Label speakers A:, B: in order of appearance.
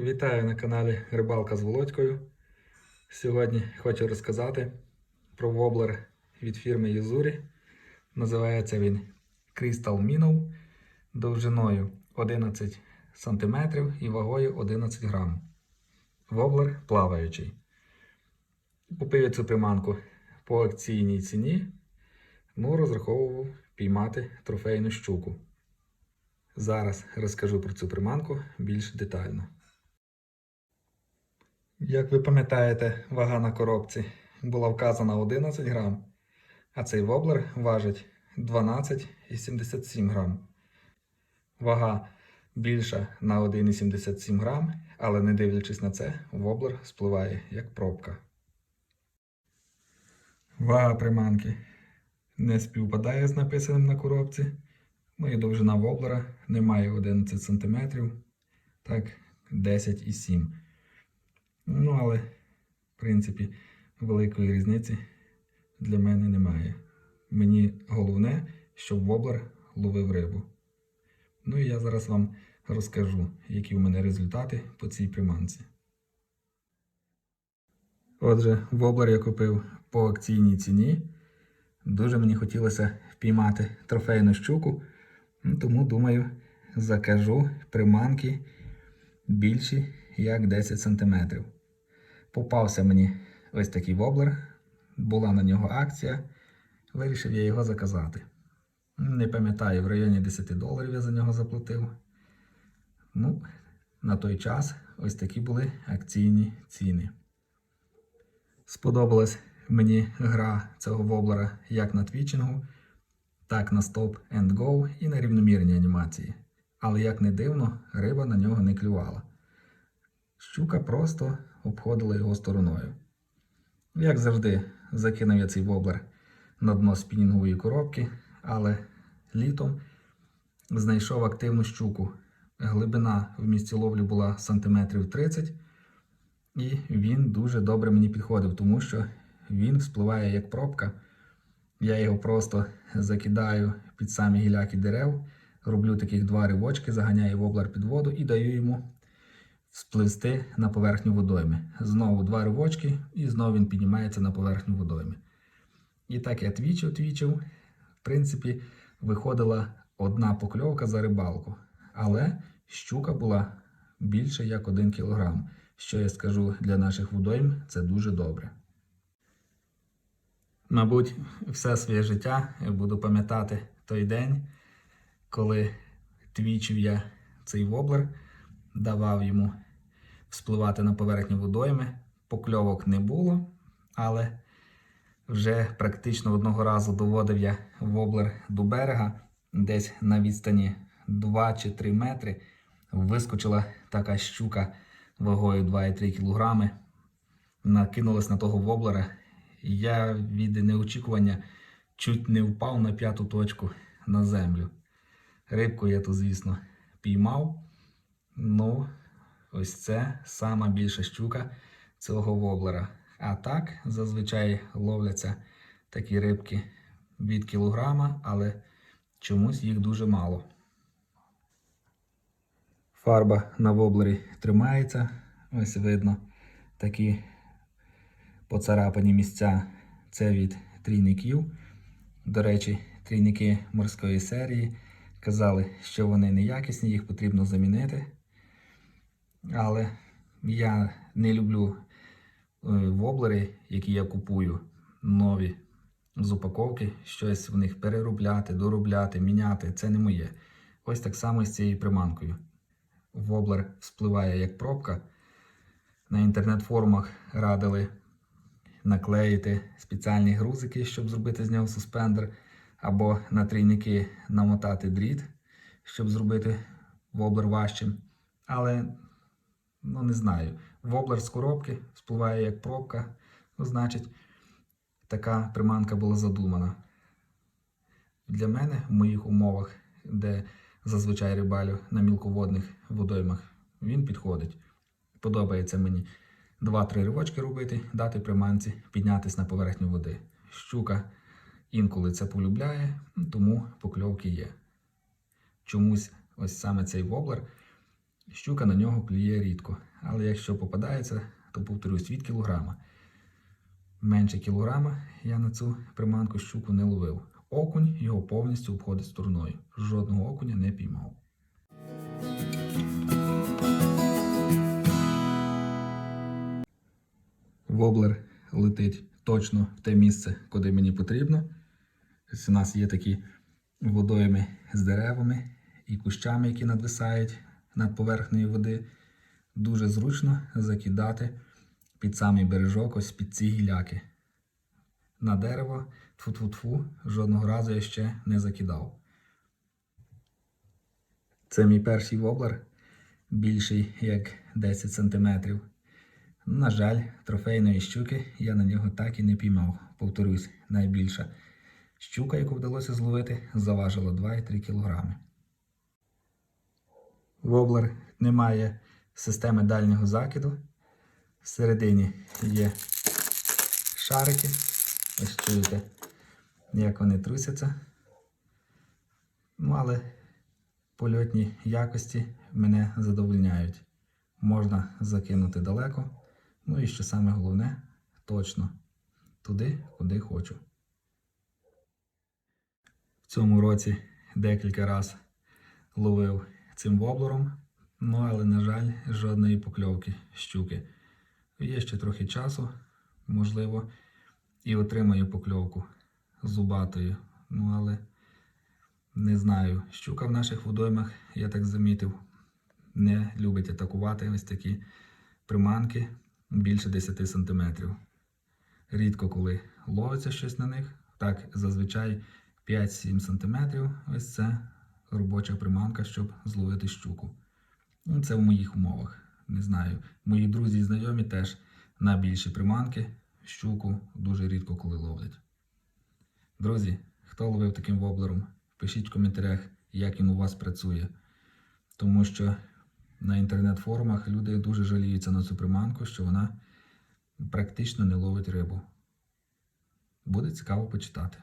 A: Вітаю на каналі Рибалка з Володькою. Сьогодні хочу розказати про воблер від фірми Юзурі. Називається він Crystal Minnow довжиною 11 см і вагою 11 грам. Воблер плаваючий. Купив я цю приманку по акційній ціні, ну розраховував піймати трофейну щуку. Зараз розкажу про цю приманку більш детально. Як ви пам'ятаєте, вага на коробці була вказана 11 грам, а цей воблер важить 12,77 грам. Вага більша на 1,77 грам, але не дивлячись на це, воблер спливає як пробка. Вага приманки не співпадає з написаним на коробці. Ну і довжина воблера не має 11 см, так 10,7 Ну, але, в принципі, великої різниці для мене немає. Мені головне, щоб воблер ловив рибу. Ну і я зараз вам розкажу, які у мене результати по цій приманці. Отже, воблер я купив по акційній ціні. Дуже мені хотілося впіймати трофейну щуку, ну, тому думаю, закажу приманки більші як 10 см. Попався мені ось такий воблер, була на нього акція, вирішив я його заказати. Не пам'ятаю, в районі 10 доларів я за нього заплатив. Ну, на той час ось такі були акційні ціни. Сподобалась мені гра цього воблера як на твічингу, так на стоп and go і на рівномірній анімації. Але як не дивно, риба на нього не клювала. Щука просто обходила його стороною. Як завжди, закинув я цей воблер на дно спінінгової коробки, але літом знайшов активну щуку. Глибина в місці ловлі була сантиметрів 30, і він дуже добре мені підходив, тому що він вспливає як пробка. Я його просто закидаю під самі гіляки дерев, роблю таких два ривочки, заганяю воблер під воду і даю йому спливсти на поверхню водойми. Знову два ривочки, і знову він піднімається на поверхню водойми. І так я твічив, твічив. В принципі, виходила одна покльовка за рибалку. Але щука була більше як 1 кг. Що я скажу для наших водойм, це дуже добре. Мабуть, все своє життя я буду пам'ятати той день, коли твічив я цей воблер давав йому вспливати на поверхню водойми. Покльовок не було, але вже практично одного разу доводив я воблер до берега, десь на відстані 2 чи 3 метри. Вискочила така щука вагою 2,3 кг. Накинулась на того воблера. Я від неочікування чуть не впав на п'яту точку на землю. Рибку я тут, звісно, піймав. Ну, ось це сама більша щука цього воблера. А так, зазвичай ловляться такі рибки від кілограма, але чомусь їх дуже мало. Фарба на воблері тримається. Ось видно такі поцарапані місця. Це від трійників. До речі, трійники морської серії казали, що вони неякісні, їх потрібно замінити. Але я не люблю е, воблери, які я купую, нові з упаковки, щось в них переробляти, доробляти, міняти. Це не моє. Ось так само з цією приманкою. Воблер спливає як пробка. На інтернет-форумах радили наклеїти спеціальні грузики, щоб зробити з нього суспендер, або на трійники намотати дріт, щоб зробити воблер важчим. Але ну не знаю. Воблер з коробки спливає як пробка. Ну, значить, така приманка була задумана. Для мене в моїх умовах, де зазвичай рибалю на мілководних водоймах, він підходить. Подобається мені 2-3 ривочки робити, дати приманці, піднятися на поверхню води. Щука інколи це полюбляє, тому покльовки є. Чомусь ось саме цей воблер Щука на нього клює рідко. Але якщо попадається, то повторюсь від кілограма. Менше кілограма я на цю приманку щуку не ловив. Окунь його повністю обходить стороною. Жодного окуня не піймав. Воблер летить точно в те місце, куди мені потрібно. У нас є такі водойми з деревами і кущами, які надвисають над поверхнею води. Дуже зручно закидати під самий бережок, ось під ці гіляки. На дерево, тфу-тфу-тфу, жодного разу я ще не закидав. Це мій перший воблер, більший як 10 см. На жаль, трофейної щуки я на нього так і не піймав. Повторюсь, найбільша щука, яку вдалося зловити, заважила 2,3 кг. Воблер не має системи дальнього закиду. Всередині є шарики. Ось чуєте, як вони трусяться. Ну, але польотні якості мене задовольняють. Можна закинути далеко. Ну і що саме головне, точно туди, куди хочу. В цьому році декілька разів ловив цим воблером, ну але, на жаль, жодної покльовки щуки. Є ще трохи часу, можливо, і отримаю покльовку зубатою. Ну, але не знаю. Щука в наших водоймах, я так замітив, не любить атакувати ось такі приманки більше 10 см. Рідко коли ловиться щось на них. Так, зазвичай 5-7 см. Ось це робоча приманка, щоб зловити щуку. Ну, це в моїх умовах. Не знаю. Мої друзі і знайомі теж на більші приманки щуку дуже рідко коли ловлять. Друзі, хто ловив таким воблером, пишіть в коментарях, як він у вас працює. Тому що на інтернет-форумах люди дуже жаліються на цю приманку, що вона практично не ловить рибу. Буде цікаво почитати.